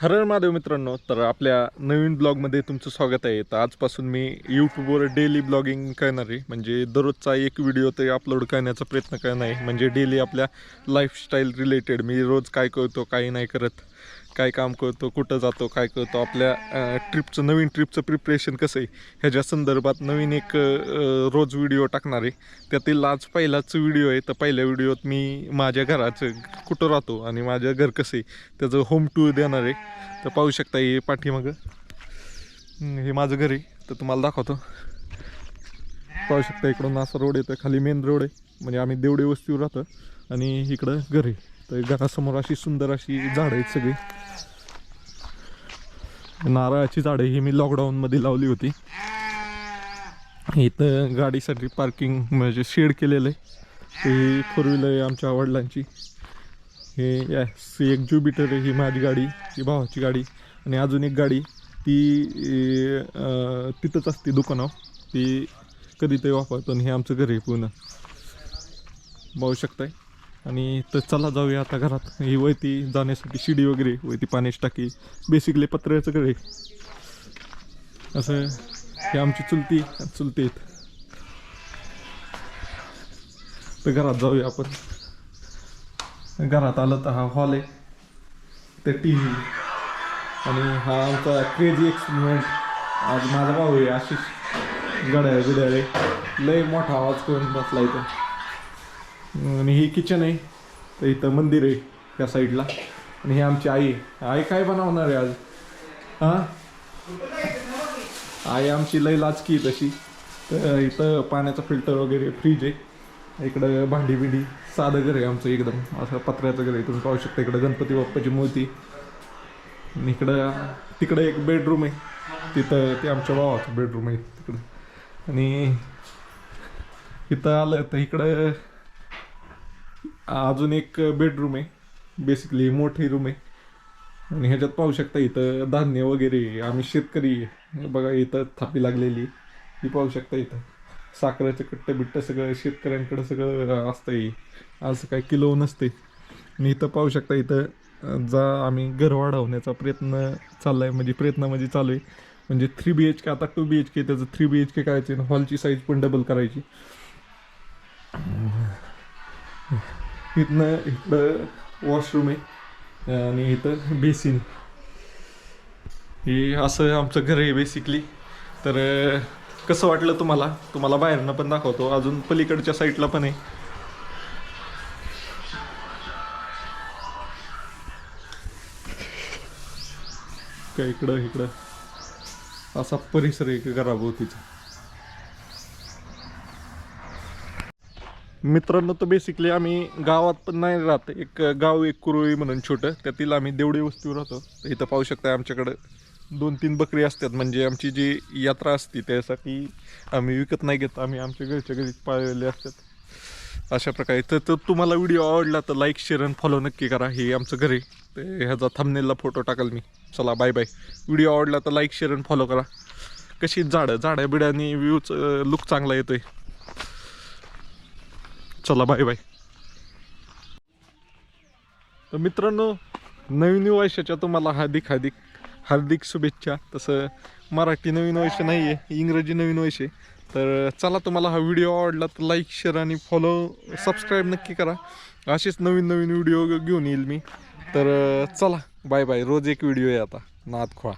हर माधव महादेव मित्रांनो तर आपल्या नवीन ब्लॉगमध्ये तुमचं स्वागत आहे. तर आजपासून मी यूट्यूबवर डेली ब्लॉगिंग करणार आहे. म्हणजे दररोजचा एक व्हिडिओ ते अपलोड करण्याचा प्रयत्न करणार आहे. म्हणजे डेली आपल्या लाईफस्टाईल रिलेटेड मी रोज काय करतो काही नाही करत. काय काम करतो कुठं जातो काय करतो आपल्या ट्रिपचं नवीन ट्रिपचं प्रिपरेशन कसं आहे? ह्याच्या संदर्भात नवीन एक रोज व्हिडिओ टाकणार आहे त्यातील आज पहिलाच व्हिडिओ आहे तर पहिल्या व्हिडिओत मी माझ्या घराचं कुठं राहतो आणि माझं घर कसं आहे त्याचं होम टूर देणार आहे. तर पाहू शकता हे पाठीमागं. हे माझं घर आहे तर तुम्हाला दाखवतो. पाहू शकता इकडून असा रोड येतो खाली मेन रोड आहे म्हणजे आम्ही देवडे वस्तीवर राहतो आणि इकडं घर आहे. तर घरासमोर अशी सुंदर अशी झाडं आहेत सगळी. नारळाची झाडं ही मी लॉकडाऊनमध्ये लावली होती. इथं गाडीसाठी पार्किंग म्हणजे शेड केलेलं आहे. ते फोर व्हीलर आहे आमच्या वडिलांची. हे यस एक ज्युपिटर आहे ही माझी गाडी ही भावाची गाडी. आणि अजून एक गाडी ती तिथंच असते दुकानावर. ती कधीतरी वापरतो आणि हे आमचं घर आहे पूर्ण. पाहू शकताय. आणि तर चला जाऊया आता घरात. ही वयती जाण्यासाठी शिडी वगैरे वयती पाण्याची टाकी बेसिकली पत्र्याचं घर आहे. असं हे आमची चुलती चुलती आहेत. तर घरात जाऊया आपण. घरात आलं तर हा हॉल आहे. ते टी व्ही आणि हा आमचा क्रेझी एक्सपेरिमेंट आज माझा भाऊ आहे आशिष. गड्या बिड्या रे. लय मोठा आवाज करून बसला इथं आणि ही किचन आहे. तर इथं मंदिर आहे त्या साईडला आणि ही आमची आई आहे. आई काय बनवणार आहे आज? हां? आई आमची लय लाचकी आहे तशी. तर इथं पाण्याचं फिल्टर वगैरे फ्रीज आहे. इकडं भांडी बिंडी साधं घर आहे आमचं एकदम. असं पत्र्याचं घर आहे. तुम्ही पाहू शकता इकडं गणपती बाप्पाची मूर्ती. आणि इकडं तिकडं एक बेडरूम आहे. तिथं ते आमच्या भावाचं बेडरूम आहे तिकडं. आणि इथं आलं तर इकडं अजून एक बेडरूम आहे. बेसिकली मोठी रूम आहे. आणि ह्याच्यात पाहू शकता इथं धान्य वगैरे आम्ही शेतकरी बघा इथं थापी लागलेली ही पाहू शकता इथं. साखरेचं कट्ट बिट्ट सगळं शेतकऱ्यांकडं सगळं असतंय. असं काय किलो नसते आणि इथं पाहू शकता इथं जा आम्ही घर वाढवण्याचा प्रयत्न चाललाय. म्हणजे प्रयत्न म्हणजे चालू आहे. म्हणजे थ्री बी एच के आता टू बी एच के त्याचं थ्री बी एच के करायचं हॉलची साईज पण डबल करायची इथनं इकडं वॉशरूम आहे. आणि इथं बेसिन हे असं आमचं घर आहे बेसिकली तर कसं वाटलं तुम्हाला? तुम्हाला बाहेरनं पण दाखवतो. अजून पलीकडच्या साईडला पण आहे. का इकडं इकडं. असा परिसर आहे घराभोवतीचा. मित्रांनो तर बेसिकली आम्ही गावात पण नाही राहत. एक गाव एक कुरुळी म्हणून छोटं. त्यातील आम्ही देवडी वस्तीवर राहतो. तर इथं पाहू शकता आमच्याकडं दोन तीन बकरी असतात. म्हणजे आमची जी यात्रा असते त्यासाठी आम्ही विकत नाही घेत. आम्ही आमच्या घरच्या घरी पाळलेले असतात. अशा प्रकारे. तर तर तुम्हाला व्हिडिओ आवडला तर लाईक शेअर आणि फॉलो नक्की करा. हे आमचं घर आहे. ते ह्याचा थंबनेलला फोटो टाकाल मी. चला बाय बाय व्हिडिओ आवडला तर लाईक शेअर आणि फॉलो करा. कशी झाडं? झाड्या बिड्याने व्ह्यूच लुक चांगला येतोय. चला बाय बाय तर मित्रांनो नवीन वर्षाच्या तुम्हाला हार्दिक हार्दिक हार्दिक शुभेच्छा. तसं मराठी नवीन वर्ष नाही आहे इंग्रजी नवीन वर्ष आहे. तर चला तुम्हाला हा व्हिडिओ आवडला तर लाईक शेअर आणि फॉलो सबस्क्राईब नक्की करा. असेच नवीन नवीन व्हिडिओ घेऊन येईल मी. तर चला बाय बाय रोज एक व्हिडिओ आहे आता. नाद खोळा